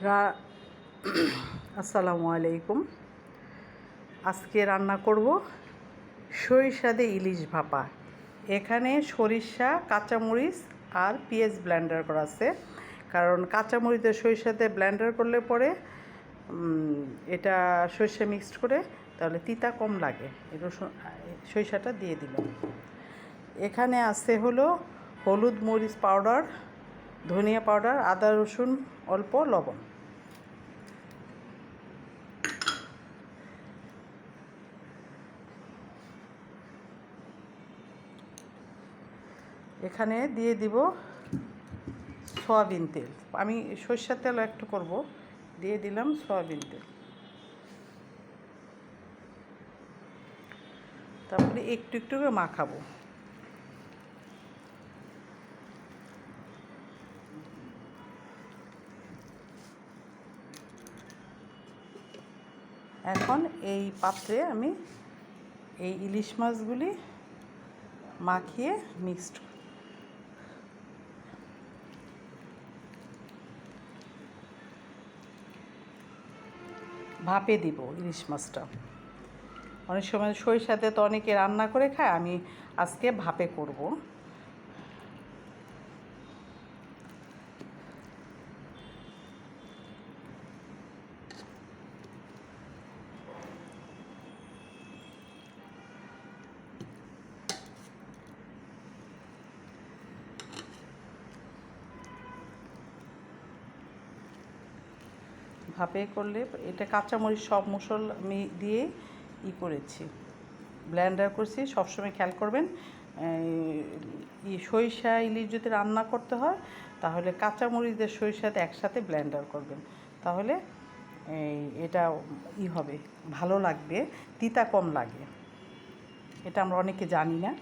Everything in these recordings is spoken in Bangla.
আসসালামু আলাইকুম। আজকে রান্না করব সরিষাদে ইলিশ ভাপা। এখানে সরিষা, কাঁচামরিচ আর পেঁয়াজ ব্লেন্ডার করা আছে। কারণ কাঁচামরিচের সরিষাতে ব্লেন্ডার করলে পরে এটা সরিষা মিক্সড করে তাহলে তিতা কম লাগে। রসুন সরিষাটা দিয়ে দিলাম। এখানে আছে হলো হলুদ মরিচ পাউডার ধনিয়া পাউডার, আদা রসুন, অল্প লবণ। এখানে দিয়ে দিব সয়াবিন তেল। আমি সর্ষের তেল একটু করব। দিয়ে দিলাম সয়াবিন তেল। তারপরে একটু একটু করে মাখাবো। এখন এই পাত্রে আমি এই ইলিশ মাছগুলি মাখিয়ে মিক্সড ভাপে দিব ইলিশ মাছটা। অনেক সময় সরিষাতে তো অনেকে রান্না করে খায়, আমি আজকে ভাপে করব। ভাপে করলে এটা কাঁচামরিচ, সব মশল আমি দিয়ে ই করেছি। ব্লেন্ডার করছি, সবসময় খেয়াল করবেন সরিষা, ইলিশ যদি রান্না করতে হয়, তাহলে কাঁচামরিচের সরিষাতে একসাথে ব্লেন্ডার করবেন। তাহলে এটা ই হবে, ভালো লাগবে, তিতা কম লাগে। এটা আমরা অনেকে জানি না,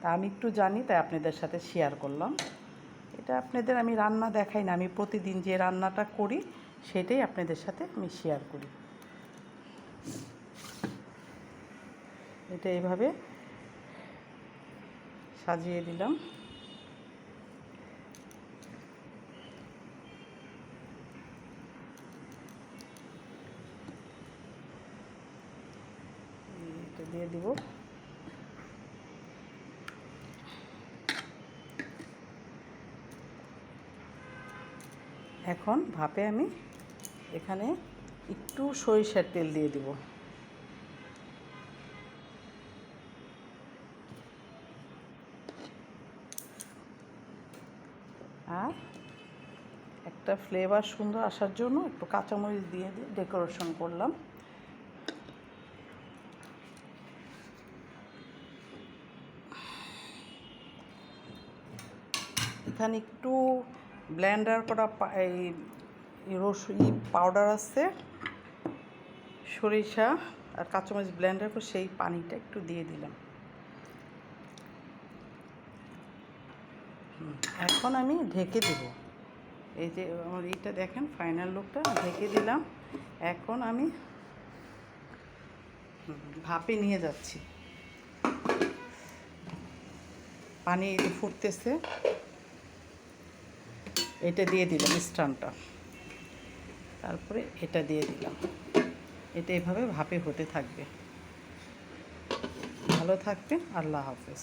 তা আমি একটু জানি, তাই আপনাদের সাথে শেয়ার করলাম। এটা আপনাদের আমি রান্না দেখাই না, আমি প্রতিদিন যে রান্নাটা করি সেটাই আপনাদের সাথে আমি শেয়ার করি। এটা এভাবে সাজিয়ে দিলাম। দিয়ে দিব। এখন ভাপে আমি এখানে একটু সরিষার তেল দিয়ে দিব। আর একটা ফ্লেভার সুন্দর আসার জন্য একটু কাঁচামরিচ দিয়ে ডেকোরেশন করলাম। এখানে একটু ব্লেন্ডার করা এই এই রস ই পাউডার আছে, সরিষা আর কাঁচামরিচ ব্লেন্ডার করে সেই পানিটা একটু দিয়ে দিলাম। এখন আমি ঢেকে দেব। এই যে আমার এইটা দেখেন ফাইনাল লুকটা ঢেকে দিলাম। এখন আমি ভাপে নিয়ে যাচ্ছি। পানি ফুটতেছে। এটা দিয়ে দিলাম স্টানটা। তারপরে এটা দিয়ে দিলাম। এটা এভাবে ভাপে হতে থাকবে। ভালো থাকবেন আল্লাহ হাফেজ।